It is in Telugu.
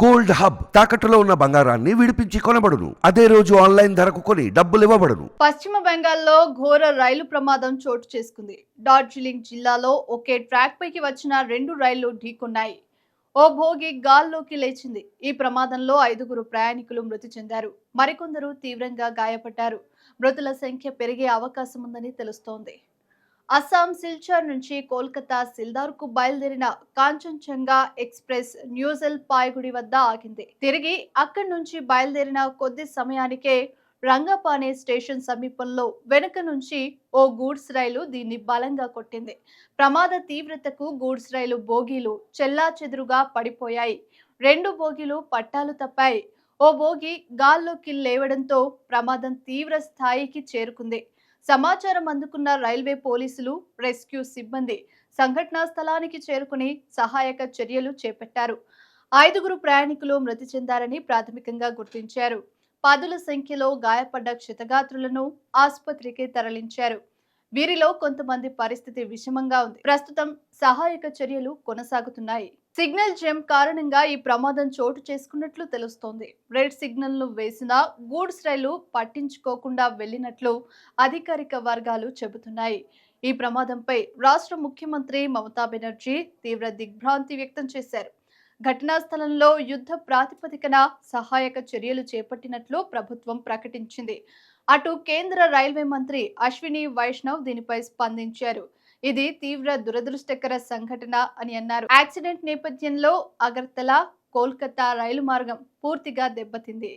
గోల్డ్ హబ్ తాకట్టులో ఉన్న బంగారాన్ని విడిపించి కొనబడును. అదే రోజు ఆన్లైన్ ధరకు కొని డబ్బులు ఇవ్వబడును. పశ్చిమ బెంగాల్లో ఘోర రైలు ప్రమాదం చోటు చేసుకుంది. డార్జిలింగ్ జిల్లాలో ఒకే ట్రాక్ పైకి వచ్చిన రెండు రైళ్ళు ఢీకొన్నాయి. ఓ భోగి గాల్లోకి లేచింది. ఈ ప్రమాదంలో ఐదుగురు ప్రయాణికులు మృతి చెందారు. మరికొందరు తీవ్రంగా గాయపడ్డారు. మృతుల సంఖ్య పెరిగే అవకాశం ఉందని తెలుస్తోంది. అస్సాం సిల్చార్ నుంచి కోల్కతా సిల్దార్కు బయలుదేరిన కాంచన్జంగా ఎక్స్ప్రెస్ న్యూజెల్ పాయగుడి వద్ద ఆగింది. తిరిగి అక్కడి నుంచి బయలుదేరిన కొద్ది సమయానికే రంగపానే స్టేషన్ సమీపంలో వెనుక నుంచి ఓ గూడ్స్ రైలు దీన్ని బలంగా కొట్టింది. ప్రమాద తీవ్రతకు గూడ్స్ రైలు బోగీలు చెల్లా చెదురుగా పడిపోయాయి. రెండు బోగీలు పట్టాలు తప్పాయి. ఓ బోగి గాల్లోకి లేవడంతో ప్రమాదం తీవ్ర స్థాయికి చేరుకుంది. సమాచారం అందుకున్న రైల్వే పోలీసులు రెస్క్యూ సిబ్బంది సంఘటనా స్థలానికి చేరుకుని సహాయక చర్యలు చేపట్టారు. ఐదుగురు ప్రయాణికులు మృతి చెందారని ప్రాథమికంగా గుర్తించారు. పదుల సంఖ్యలో గాయపడ్డ క్షతగాత్రులను ఆసుపత్రికి తరలించారు. వీరిలో కొంతమంది పరిస్థితి విషమంగా ఉంది. ప్రస్తుతం సహాయక చర్యలు కొనసాగుతున్నాయి. సిగ్నల్ జంప్ కారణంగా ఈ ప్రమాదం చోటు చేసుకున్నట్లు తెలుస్తోంది. రెడ్ సిగ్నల్ను వేసిన గూడ్స్ రైలు పట్టించుకోకుండా వెళ్ళినట్లు అధికారిక వర్గాలు చెబుతున్నాయి. ఈ ప్రమాదంపై రాష్ట్ర ముఖ్యమంత్రి మమతా బెనర్జీ తీవ్ర దిగ్భ్రాంతి వ్యక్తం చేశారు. ఘటనా స్థలంలో యుద్ధ ప్రాతిపదికన సహాయక చర్యలు చేపట్టినట్లు ప్రభుత్వం ప్రకటించింది. అటు కేంద్ర రైల్వే మంత్రి అశ్విని వైష్ణవ్ దీనిపై స్పందించారు. ఇది తీవ్ర దురదృష్టకర సంఘటన అని అన్నారు. యాక్సిడెంట్ నేపథ్యంలో అగర్తల కోల్కతా రైలు మార్గం పూర్తిగా దెబ్బతింది.